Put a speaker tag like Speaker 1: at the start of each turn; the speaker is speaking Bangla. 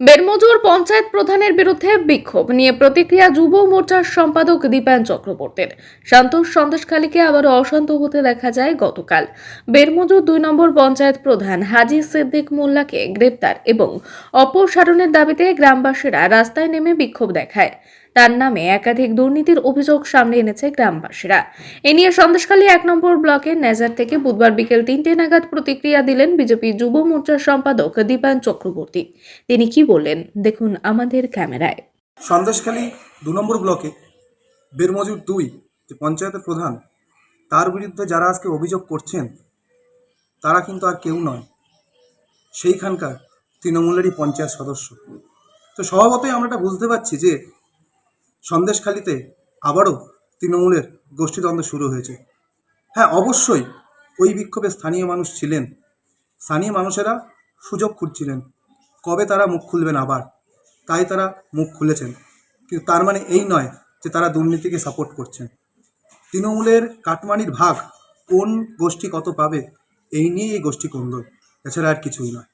Speaker 1: বেরমজুর পঞ্চায়েত প্রধানের বিরুদ্ধে বিক্ষোভ নিয়ে প্রতিক্রিয়া যুব মোর্চার সম্পাদক দীপায়ন চক্রবর্তীর। সন্তোষ সন্দেশখালীকে আবারও অশান্ত হতে দেখা যায় গতকাল। বেরমজুর দুই নম্বর পঞ্চায়েত প্রধান হাজি সিদ্দিক মোল্লাকে গ্রেপ্তার এবং অপসারণের দাবিতে গ্রামবাসীরা রাস্তায় নেমে বিক্ষোভ দেখায়। তার নামে একাধিক দুর্নীতির অভিযোগ সামনে এনেছে গ্রামবাসীরা। এ নিয়ে সন্দেশখালী এক নম্বর ব্লকের নেজার থেকে বুধবার বিকেল তিনটে নাগাদ প্রতিক্রিয়া দিলেন বিজেপি যুব মোর্চার সম্পাদক দীপায়ন চক্রবর্তী। তিনি কি বললেন? দেখুন আমাদের ক্যামেরায়।
Speaker 2: সন্দেশখালী দু নম্বর ব্লকে বেরমজুর দুই, যে পঞ্চায়েতের প্রধান, তার বিরুদ্ধে যারা আজকে অভিযোগ করছেন, তারা কিন্তু আর কেউ নয়। সেইখানকার তৃণমূলেরই পঞ্চায়েত সদস্য। তো স্বভাবতই আমরা এটা বুঝতে পারছি যে সন্দেশখালীতে আবারও তৃণমূলের গোষ্ঠীদ্বন্দ্ব শুরু হয়েছে। হ্যাঁ অবশ্যই ওই বিক্ষোভে স্থানীয় মানুষ ছিলেন। স্থানীয় মানুষেরা সুযোগ খুঁজছিলেন। কবে তারা মুখ খুলবেন আবার? তাই তারা মুখ খুলেছেন। কিন্তু তার মানে এই নয় যে তারা দুর্নীতিকে সাপোর্ট করছেন। তৃণমূলের কাটমানির ভাগ কোন গোষ্ঠী কত পাবে, এই নিয়েই এই গোষ্ঠী কোন্দল। এছাড়া আর কিছুই নয়।